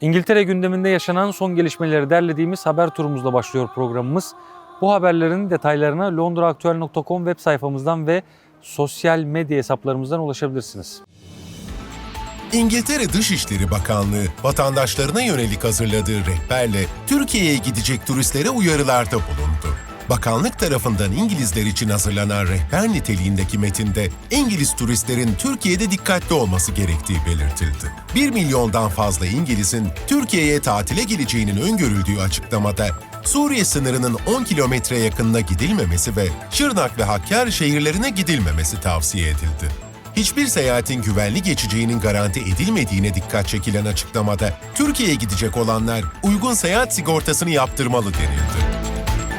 İngiltere gündeminde yaşanan son gelişmeleri derlediğimiz haber turumuzla başlıyor programımız. Bu haberlerin detaylarına londraaktüel.com web sayfamızdan ve sosyal medya hesaplarımızdan ulaşabilirsiniz. İngiltere Dışişleri Bakanlığı vatandaşlarına yönelik hazırladığı rehberle Türkiye'ye gidecek turistlere uyarılarda bulundu. Bakanlık tarafından İngilizler için hazırlanan rehber niteliğindeki metinde İngiliz turistlerin Türkiye'de dikkatli olması gerektiği belirtildi. 1 milyondan fazla İngiliz'in Türkiye'ye tatile geleceğinin öngörüldüğü açıklamada Suriye sınırının 10 kilometre yakınına gidilmemesi ve Şırnak ve Hakkari şehirlerine gidilmemesi tavsiye edildi. Hiçbir seyahatin güvenli geçeceğinin garanti edilmediğine dikkat çekilen açıklamada Türkiye'ye gidecek olanlar uygun seyahat sigortasını yaptırmalı denildi.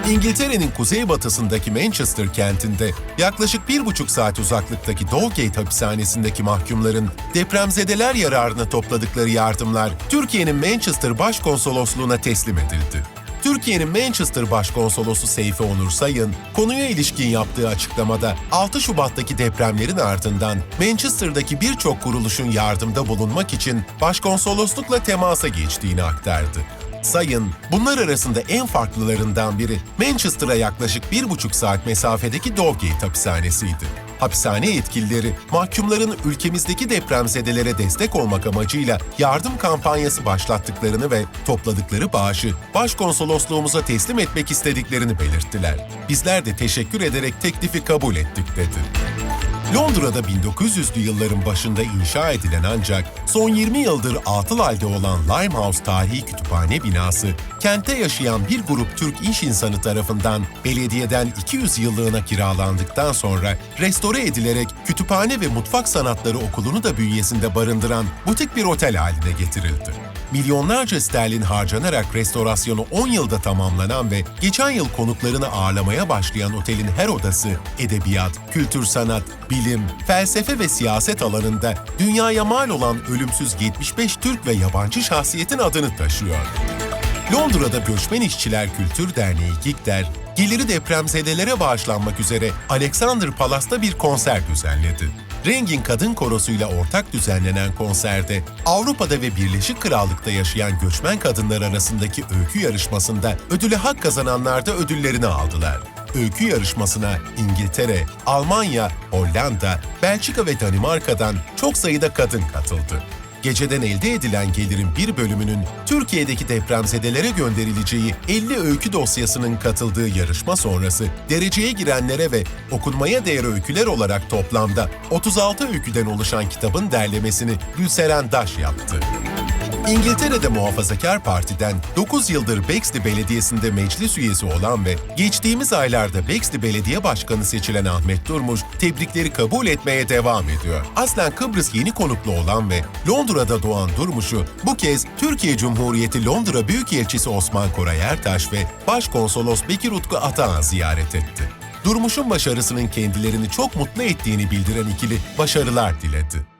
İngiltere'nin kuzeybatısındaki Manchester kentinde yaklaşık bir buçuk saat uzaklıktaki Dowgate hapishanesindeki mahkumların depremzedeler yararına topladıkları yardımlar Türkiye'nin Manchester Başkonsolosluğu'na teslim edildi. Türkiye'nin Manchester Başkonsolosu Seyfi Onur Sayın, konuya ilişkin yaptığı açıklamada 6 Şubat'taki depremlerin ardından Manchester'daki birçok kuruluşun yardımda bulunmak için başkonsoloslukla temasa geçtiğini aktardı. Sayın, bunlar arasında en farklılarından biri Manchester'a yaklaşık bir buçuk saat mesafedeki Dowgate hapishanesiydi. Hapishane yetkilileri, mahkumların ülkemizdeki depremzedelere destek olmak amacıyla yardım kampanyası başlattıklarını ve topladıkları bağışı başkonsolosluğumuza teslim etmek istediklerini belirttiler. Bizler de teşekkür ederek teklifi kabul ettik dedi. Londra'da 1900'lü yılların başında inşa edilen ancak son 20 yıldır atıl halde olan Limehouse Tarihi Kütüphane binası, kentte yaşayan bir grup Türk iş insanı tarafından belediyeden 200 yıllığına kiralandıktan sonra restore edilerek Kütüphane ve Mutfak Sanatları Okulu'nu da bünyesinde barındıran butik bir otel haline getirildi. Milyonlarca sterlin harcanarak restorasyonu 10 yılda tamamlanan ve geçen yıl konuklarını ağırlamaya başlayan otelin her odası edebiyat, kültür sanat, bilim, felsefe ve siyaset alanında dünyaya mal olan ölümsüz 75 Türk ve yabancı şahsiyetin adını taşıyor. Londra'da Göçmen İşçiler Kültür Derneği GİKDER, geliri depremzedelere bağışlanmak üzere Alexander Palas'ta bir konser düzenledi. Rengin Kadın Korosu'yla ortak düzenlenen konserde Avrupa'da ve Birleşik Krallık'ta yaşayan göçmen kadınlar arasındaki öykü yarışmasında ödüle hak kazananlar da ödüllerini aldılar. Öykü yarışmasına İngiltere, Almanya, Hollanda, Belçika ve Danimarka'dan çok sayıda kadın katıldı. Geceden elde edilen gelirin bir bölümünün Türkiye'deki depremzedelere gönderileceği 50 öykü dosyasının katıldığı yarışma sonrası dereceye girenlere ve okunmaya değer öyküler olarak toplamda 36 öyküden oluşan kitabın derlemesini Gülseren Daş yaptı. İngiltere'de Muhafazakar Parti'den 9 yıldır Bexley Belediyesi'nde meclis üyesi olan ve geçtiğimiz aylarda Bexley Belediye Başkanı seçilen Ahmet Durmuş tebrikleri kabul etmeye devam ediyor. Aslen Kıbrıs yeni konuklu olan ve Londra'da doğan Durmuş'u bu kez Türkiye Cumhuriyeti Londra Büyükelçisi Osman Koray Ertaş ve Başkonsolos Bekir Utku Atahan ziyaret etti. Durmuş'un başarısının kendilerini çok mutlu ettiğini bildiren ikili başarılar diledi.